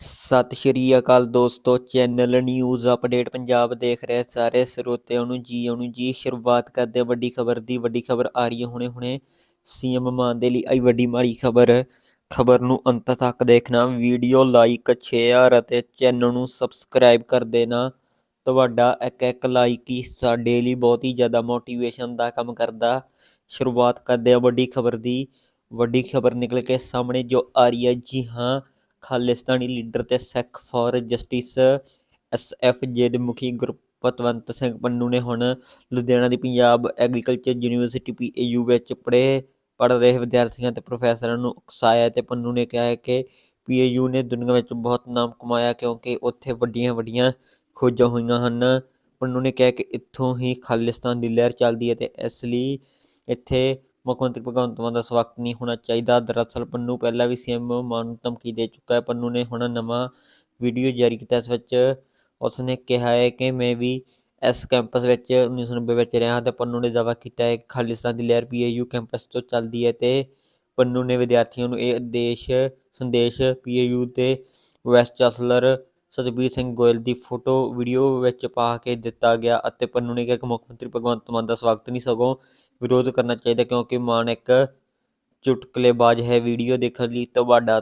ਸਤਿ ਸ਼੍ਰੀ ਅਕਾਲ ਦੋਸਤੋ, channel news update Punjab ਦੇਖ ਰਹੇ ਸਾਰੇ ਸਰੋਤਿਆਂ ਨੂੰ ਜੀ ਆਇਆਂ ਨੂੰ ਜੀ, ਸ਼ੁਰੂਆਤ ਕਰਦੇ ਵੱਡੀ ਖਬਰ ਦੀ। ਵੱਡੀ ਖਬਰ ਆ ਰਹੀ ਹੈ ਹੁਣੇ ਹੁਣੇ। ਸੀਐਮ ਮਾਨ ਦੇ ਲਈ ਆਈ ਵੱਡੀ ਮਾੜੀ ਖਬਰ। ਖਬਰ ਨੂੰ ਅੰਤ ਤੱਕ ਦੇਖਣਾ, ਵੀਡੀਓ ਲਾਈਕ, ਸ਼ੇਅਰ ਅਤੇ ਚੈਨਲ ਨੂੰ ਸਬਸਕ੍ਰਾਈਬ ਕਰ ਦੇਣਾ। ਤੁਹਾਡਾ ਇੱਕ ਇੱਕ ਲਾਈਕ ਹੀ ਸਾਡੇ ਲਈ ਬਹੁਤ ਹੀ ਜ਼ਿਆਦਾ ਮੋਟੀਵੇਸ਼ਨ ਦਾ ਕੰਮ ਕਰਦਾ। ਸ਼ੁਰੂਆਤ ਕਰਦੇ ਆ ਵੱਡੀ ਖਬਰ ਦੀ। ਵੱਡੀ ਖਬਰ ਨਿਕਲ ਕੇ ਸਾਹਮਣੇ ਜੋ ਆ ਰਹੀ ਹੈ, ਜੀ ਹਾਂ ਖਾਲਿਸਤਾਨੀ ਲੀਡਰ ਤੇ ਸਿੱਖ ਫॉर ਜਸਟਿਸ ਐਸਐਫਜੇ ਦੇ ਮੁਖੀ ਗੁਰਪਤਵੰਤ ਸਿੰਘ ਪੰਨੂ ਨੇ ਹੁਣ ਲੁਧਿਆਣਾ ਦੀ ਪੰਜਾਬ ਐਗਰੀਕਲਚਰ ਯੂਨੀਵਰਸਿਟੀ ਪੀਏਯੂ ਵਿੱਚ ਪੜ੍ਹੇ, ਪੜ੍ਹ ਰਹੇ ਵਿਦਿਆਰਥੀਆਂ ਤੇ ਪ੍ਰੋਫੈਸਰਾਂ ਨੂੰ ਉਕਸਾਇਆ ਤੇ ਪੰਨੂ ਨੇ ਕਿਹਾ ਹੈ ਕਿ ਪੀਏਯੂ ਨੇ ਦੁਨੀਆ ਵਿੱਚ ਬਹੁਤ ਨਾਮ ਕਮਾਇਆ ਕਿਉਂਕਿ ਉੱਥੇ ਵੱਡੀਆਂ ਵੱਡੀਆਂ ਖੋਜਾਂ ਹੋਈਆਂ ਹਨ। ਪੰਨੂ ਨੇ ਕਿਹਾ ਕਿ ਇੱਥੋਂ ਹੀ ਖਾਲਿਸਤਾਨ ਦੀ ਲਹਿਰ ਚੱਲਦੀ ਹੈ ਤੇ ਇਸ ਲਈ ਇੱਥੇ ਮੁੱਖ ਮੰਤਰੀ ਭਗਵੰਤ ਮਾਨ ਦਾ ਸਵਾਗਤ ਨਹੀਂ ਹੋਣਾ ਚਾਹੀਦਾ। ਦਰਅਸਲ ਪੰਨੂ ਪਹਿਲਾਂ ਵੀ ਸੀਐਮ ਮਾਨ ਨੂੰ ਧਮਕੀ ਦੇ ਚੁੱਕਾ ਹੈ। ਪੰਨੂ ਨੇ ਹੁਣ ਨਵਾਂ ਵੀਡੀਓ ਜਾਰੀ ਕੀਤਾ। ਇਸ ਵਿੱਚ ਉਸਨੇ ਕਿਹਾ ਹੈ ਕਿ ਮੈਂ ਵੀ ਇਸ ਕੈਂਪਸ ਵਿੱਚ 1990 ਵਿੱਚ ਰਿਹਾ ਤੇ ਪੰਨੂ ਨੇ ਦਾਅਵਾ ਕੀਤਾ ਹੈ ਕਿ ਖਾਲਿਸਤਾਨ ਦੀ ਲਹਿਰ ਪੀਏਯੂ ਕੈਂਪਸ ਤੋਂ ਚੱਲਦੀ ਹੈ ਤੇ ਪੰਨੂ ਨੇ ਵਿਦਿਆਰਥੀਆਂ ਨੂੰ ਇਹ ਆਦੇਸ਼ ਸੰਦੇਸ਼ ਪੀਏਯੂ ਦੇ ਵਾਈਸ ਚਾਂਸਲਰ ਸਤਬੀਰ ਸਿੰਘ ਗੋਇਲ ਦੀ ਫੋਟੋ, ਵੀਡੀਓ ਵਿੱਚ ਪਾ ਕੇ ਦਿੱਤਾ ਗਿਆ ਅਤੇ ਪੰਨੂ ਨੇ ਕਿਹਾ ਕਿ ਮੁੱਖ ਮੰਤਰੀ ਭਗਵੰਤ ਮਾਨ ਦਾ ਸਵਾਗਤ ਨਹੀਂ ਸਗੋਂ ਵਿਰੋਧ ਕਰਨਾ ਚਾਹੀਦਾ ਕਿਉਂਕਿ ਮਾਨ ਇੱਕ ਚੁਟਕਲੇਬਾਜ਼ ਹੈ ਵੀਡੀਓ ਦੇਖਣ ਲਈ ਤੁਹਾਡਾ